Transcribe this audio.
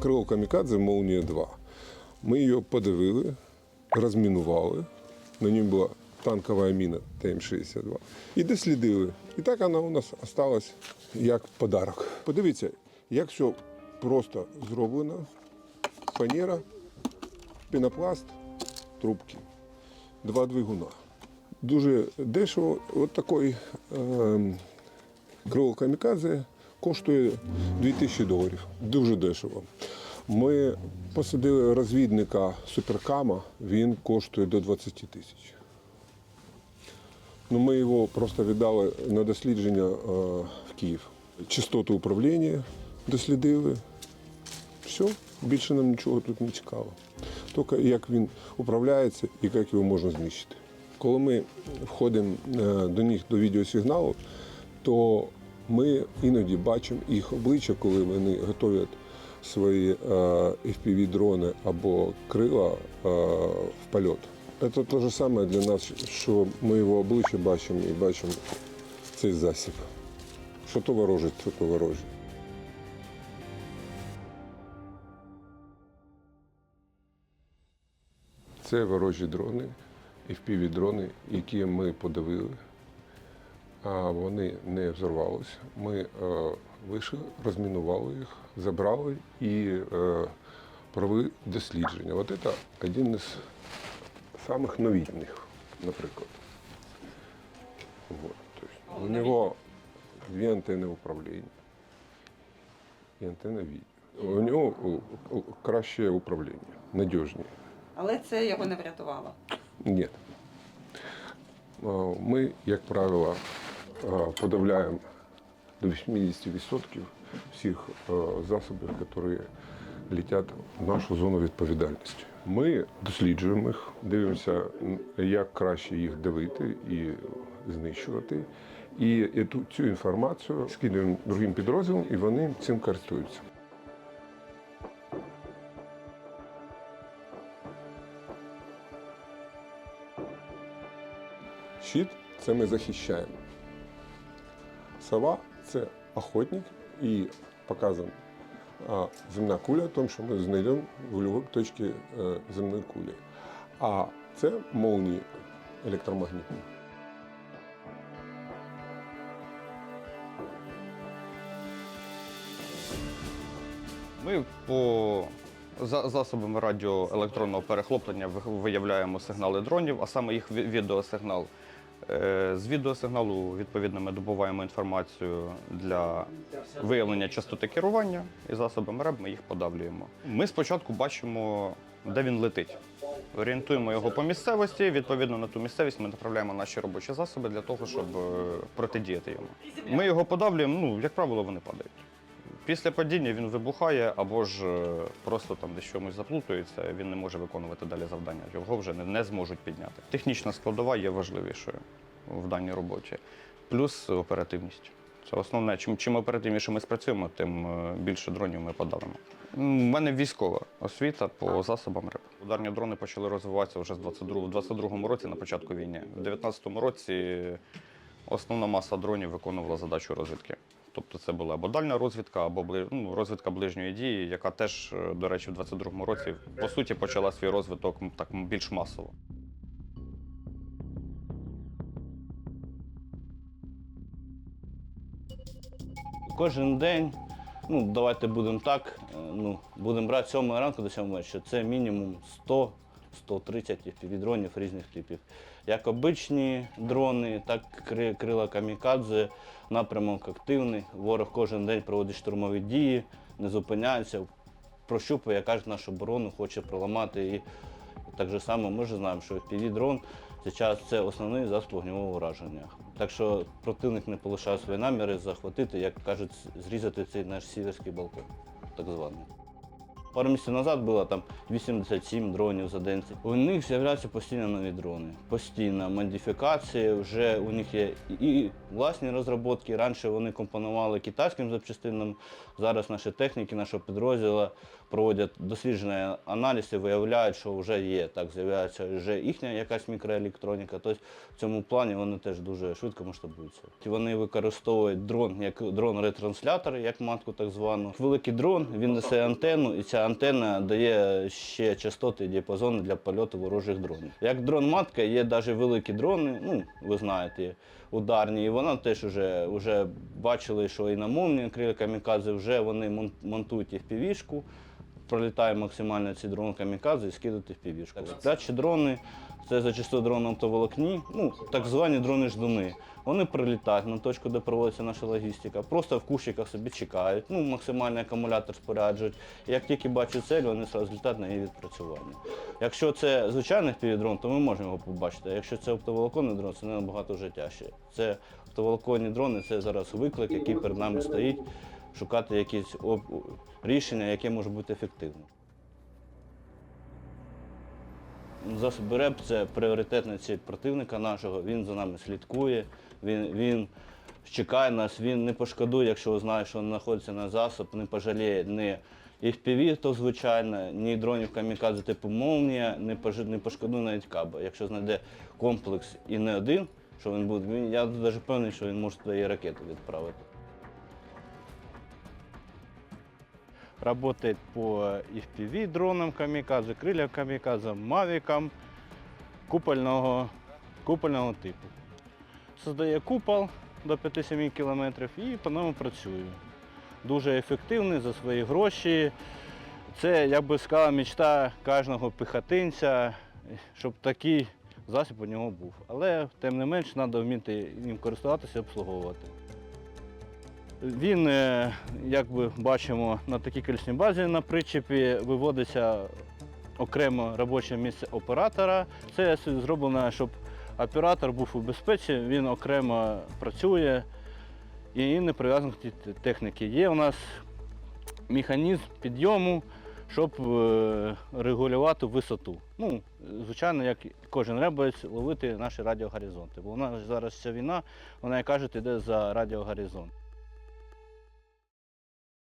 крило камікадзе Молнія 2. Ми її подивили, розмінували. На ній була танкова міна ТМ-62. І дослідили. І так вона у нас осталась як подарок. Подивіться, як все просто зроблено. Фанера, пінопласт, трубки, два двигуна. Дуже дешево. От такий е, крило камікадзе коштує 2000 доларів. Дуже дешево. Ми посадили розвідника суперкама, він коштує до 20 тисяч. Ну, ми його просто віддали на дослідження е, в Київ. Частоту управління дослідили. Все, більше нам нічого тут не цікаво. Тільки як він управляється і як його можна знищити. Коли ми входимо е, до них до відеосигналу, то ми іноді бачимо їх обличчя, коли вони готують свої е, FPV-дрони або крила е, в польот. Це те ж саме для нас, що ми його обличчя бачимо і бачимо цей засіб. Що то ворожить, що то ворожить. Це ворожі дрони, fpv дрони, які ми подавили, вони не взорвалися. Ми е, вийшли, розмінували їх, забрали і е, провели дослідження. От це один із самих новітніх, наприклад. Вот. У нього дві антенни управління і антенна відео. У нього краще управління, надіжніше. Але це його не врятувало. Ні. Ми, як правило, а, подавляємо до 80% всіх засобів, які летять в нашу зону відповідальності. Ми досліджуємо їх, дивимося, як краще їх давити і знищувати. І цю інформацію скидуємо другим підрозділам, і вони цим користуються. Щит це ми захищаємо. Сова це охотник і показана земна куля, тому що ми знайдемо в будь-якій точці е, земної кулі. А це молнії електромагнітні. Ми по за- засобам радіоелектронного перехоплення виявляємо сигнали дронів, а саме їх ві- відеосигнал. Е, З відеосигналу, відповідно, ми добуваємо інформацію для виявлення частоти керування і засобами РЕБ ми їх подавлюємо. Ми спочатку бачимо, де він летить. Орієнтуємо його по місцевості. Відповідно на ту місцевість ми направляємо наші робочі засоби для того, щоб е, протидіяти йому. Ми його подавлюємо, ну, як правило, вони падають. Після падіння він вибухає або ж е, просто там десь чомусь заплутується, він не може виконувати далі завдання. Його вже не, не зможуть підняти. Технічна складова є важливішою в даній роботі, плюс оперативність. Це основне. Чим, чим оперативніше ми спрацюємо, тим е, більше дронів ми подавимо. У мене військова освіта по засобам РЕП. Ударні дрони почали розвиватися вже з 22 в 22-му році на початку війни. В 19-му році основна маса дронів виконувала задачу розвідки. Тобто це була або дальня розвідка, або ну, розвідка ближньої дії, яка теж, е, до речі, в 22-му році по суті почала свій розвиток так більш масово. Кожен день, ну давайте будемо так, е, ну, будемо брати з 7 ранку до 7 вечора, це мінімум 100 130 дронів різних типів. Як обичні дрони, так кри- крила камікадзе, напрямок активний. Ворог кожен день проводить штурмові дії, не зупиняється, прощупує, каже нашу оборону, хоче проламати і так же само ми ж знаємо, що FPV-дрон зараз це основний засіб вогневого враження. Так що противник не полишає свої наміри захватити, як кажуть, зрізати цей наш сіверський балкон, так званий. Пару місяців назад було там 87 дронів за день. У них з'являються постійно нові дрони. Постійно модифікації. Вже у них є і власні розробки. Раніше вони компонували китайським запчастинам. Зараз наші техніки, нашого підрозділу проводять дослідження аналіз і виявляють, що вже є. Так з'являється вже їхня якась мікроелектроніка. Тобто в цьому плані вони теж дуже швидко масштабуються. Вони використовують дрон як дрон-ретранслятор, як матку так звану. Великий дрон він несе антенну, і ця антенна дає ще частоти і діапазон для польоту ворожих дронів. Як дрон-матка, є навіть великі дрони, ну ви знаєте, ударні, і вона теж вже, вже бачили, що і на мовні крила камікадзе вже вони монтують їх півішку. Пролітає максимально ці дрони камікадзе і скидати в півішку. Сплячі дрони це зачастую дрони на оптоволокні, ну так звані дрони-ждуни. Вони прилітають на точку, де проводиться наша логістика, просто в кущиках собі чекають, ну максимальний акумулятор споряджують. Як тільки бачать цель, вони одразу літають на її відпрацювання. Якщо це звичайний півдрон, то ми можемо його побачити. А якщо це оптоволоконний дрон, це набагато вже тяжче. Це оптоволоконні дрони, це зараз виклик, який перед нами стоїть, шукати якісь рішення, яке може бути ефективним. Засоби РЕП це пріоритетна ціль противника нашого. Він за нами слідкує, він, він чекає нас, він не пошкодує, якщо знає, що він знаходиться на засоб, не пожаліє ні FPV, то звичайно, ні дронів камікадзе типу молнія, не, не пошкодує навіть каба. Якщо знайде комплекс і не один, що він буде, я навіть впевнений, що він може туди і ракету відправити. Работает по FPV дронам камікадзе, крилям камікадзе, мавікам купольного, купольного типу. Создає купол до 5-7 кілометрів і по ньому працює. Дуже ефективний за свої гроші. Це, як би сказала, мечта кожного піхотинця, щоб такий засіб у нього був. Але тим не менш треба вміти їм користуватися і обслуговувати. Він, е, як ми бачимо, на такій колісній базі на причепі виводиться окремо робоче місце оператора. Це зроблено, щоб оператор був у безпеці, він окремо працює і не прив'язаний до техніки. Є у нас механізм підйому, щоб е, регулювати висоту. Ну, звичайно, як кожен ребець, ловити наші радіогоризонти. Бо у нас зараз ця війна, вона, як кажуть, йде за радіогоризонт.